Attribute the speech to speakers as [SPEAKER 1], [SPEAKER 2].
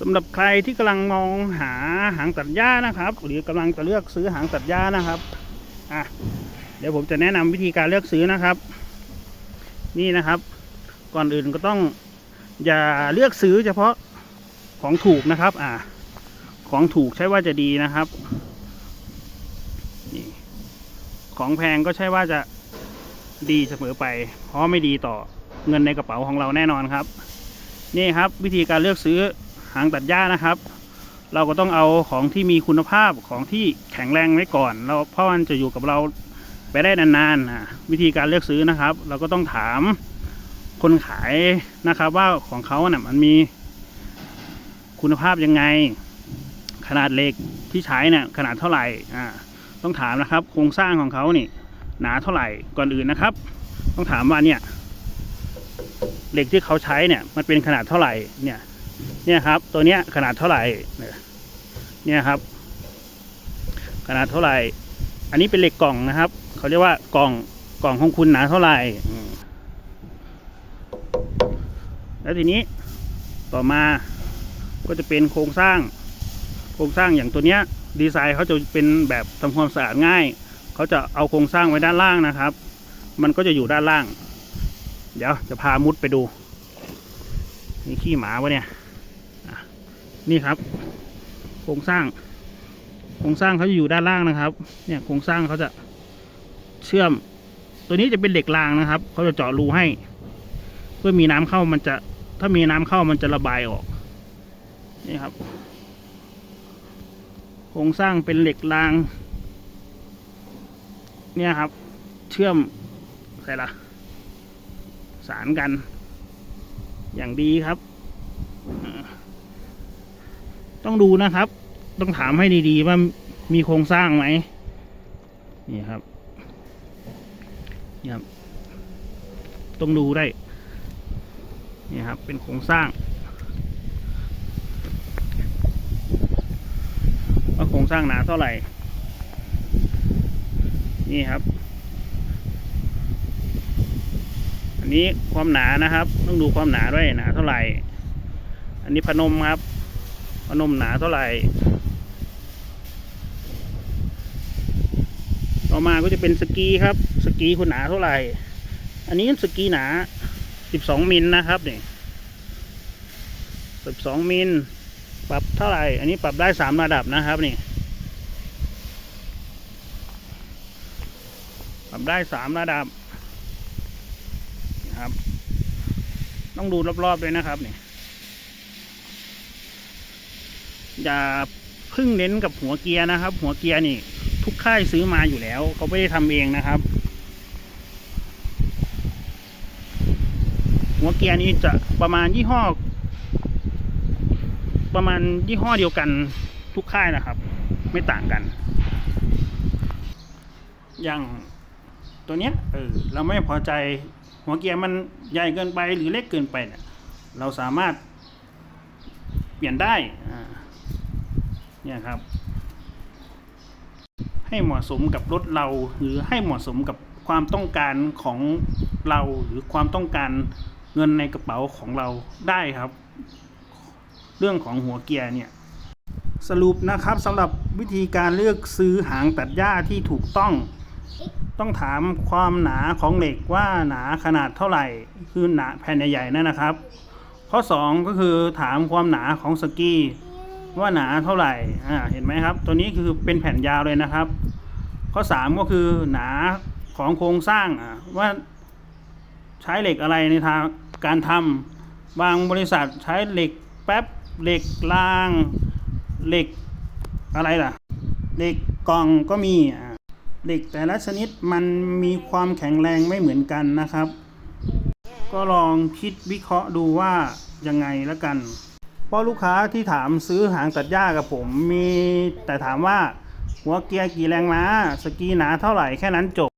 [SPEAKER 1] สำหรับใครที่กำลังมองหาหางตัดหญ้านะครับ หรือกำลังจะเลือกซื้อหางตัดหญ้านะครับอะเดี๋ยวผมจะแนะนำวิธีการเลือกซื้อนะครับ นี่นะครับ ก่อนอื่นก็ต้องอย่าเลือกซื้อเฉพาะของถูกนะครับ อ่า ของถูกใช่ว่าจะดีนะครับนี่ของแพงก็ใช่ว่าจะดีเสมอไป เพราะไม่ดีต่อเงินในกระเป๋าของเราแน่นอนครับ นี่ครับ วิธีการเลือกซื้อ หางตัดหญ้านะครับ เราก็ต้องเอาของที่มีคุณภาพของที่แข็งแรงไว้ก่อนเราเพราะมันจะอยู่กับเราไปได้นานๆอะวิธีการเลือกซื้อนะครับ เราก็ต้องถามคนขายนะครับ ว่าของเขาเนี่ยมันมีคุณภาพยังไง ขนาดเหล็กที่ใช้เนี่ยขนาดเท่าไหร่อ่าต้องถามนะครับ โครงสร้างของเขานี่หนาเท่าไหร่ก่อนอื่นนะครับ ต้องถามว่าเนี่ยเหล็กที่เขาใช้เนี่ยมันเป็นขนาดเท่าไหร่เนี่ย เนี่ยครับ ตัวเนี้ยขนาดเท่าไหร่เนี่ยครับ ขนาดเท่าไหร่ อันนี้เป็นเหล็กกล่องนะครับ เขาเรียกว่ากล่องกล่องของคุณหนาเท่าไหร่แล้วทีนี้ต่อมาก็จะเป็นโครงสร้าง โครงสร้างอย่างตัวเนี้ย ดีไซน์เขาจะเป็นแบบทำความสะอาดง่าย เขาจะเอาโครงสร้างไว้ด้านล่างนะครับ มันก็จะอยู่ด้านล่าง เดี๋ยวจะพามุดไปดูมีขี้หมาวะเนี่ย นี่ครับ โครงสร้าง โครงสร้างเขาจะอยู่ด้านล่างนะครับ เนี่ยโครงสร้างเขาจะเชื่อม ตัวนี้จะเป็นเหล็กรางนะครับเขาจะเจาะรูให้ เพื่อมีน้ำเข้ามันจะ ถ้ามีน้ำเข้ามันจะระบายออก นี่ครับ โครงสร้างเป็นเหล็กราง เนี่ยครับ เชื่อมใส่ละสารกัน อย่างดีครับ ต้องดูนะครับ ต้องถามให้ดีๆว่ามีโครงสร้างไหมนี่ครับนี่ครับ ต้องดูได้นี่ครับ เป็นโครงสร้างว่าโครงสร้างหนาเท่าไหร่ นี่ครับ อันนี้ความหนานะครับ ต้องดูความหนาด้วยหนาเท่าไหร่ อันนี้พนมครับ พนมหนาเท่าไหร่ ต่อมาก็จะเป็นสกีครับ สกีคุณหนาเท่าไหร่ อันนี้สกีหนา 12 มิลนะครับนี่12 มิล ปรับเท่าไหร่ อันนี้ปรับได้ 3 ระดับนะครับนี่ ปรับได้ 3 ระดับนะครับ ต้องดูรอบๆด้วยนะครับเนี่ย อย่าเพึ่งเน้นกับหัวเกียร์นะครับ หัวเกียร์นี่ ทุกค่ายซื้อมาอยู่แล้ว เขาไม่ได้ทำเองนะครับ หัวเกียร์นี้จะประมาณยี่ห้อ ประมาณยี่ห้อเดียวกันทุกค่ายนะครับ ไม่ต่างกัน อย่างตัวเนี้ยเออเราไม่พอใจหัวเกียร์มันใหญ่เกินไปหรือเล็กเกินไปเนี่ยเราสามารถเปลี่ยนได้อ่า เนี่ยครับ ให้เหมาะสมกับรถเราหรือให้เหมาะสมกับความต้องการของเราหรือความต้องการเงินในกระเป๋าของเราได้ครับ เรื่องของหัวเกียร์เนี่ยสรุปนะครับสำหรับวิธีการเลือกซื้อหางตัดหญ้าที่ถูกต้อง ต้องถามความหนาของเหล็กว่าหนาขนาดเท่าไหร่ คือหนาแผ่นใหญ่ๆนั่นนะครับ ข้อ 2 ก็คือถามความหนาของสกี ว่าหนาเท่าไหร่อ่าเห็นไหมครับ ตัวนี้คือเป็นแผ่นยาวเลยนะครับ ข้อ 3 ก็คือหนาของโครงสร้างอะว่าใช้เหล็กอะไรในทางการทำบางบริษัทใช้เหล็กแป๊บเหล็กรางเหล็กอะไรล่ะเหล็กกล่องก็มีอะเหล็กแต่ละชนิดมันมีความแข็งแรงไม่เหมือนกันนะครับ ก็ลองคิดวิเคราะห์ดูว่ายังไงแล้วกัน เพราะลูกค้าที่ถามซื้อหางตัดหญ้ากับผมมีแต่ถามว่าหัวเกียร์กี่แรงม้าสกีหนาเท่าไหร่แค่นั้นจบ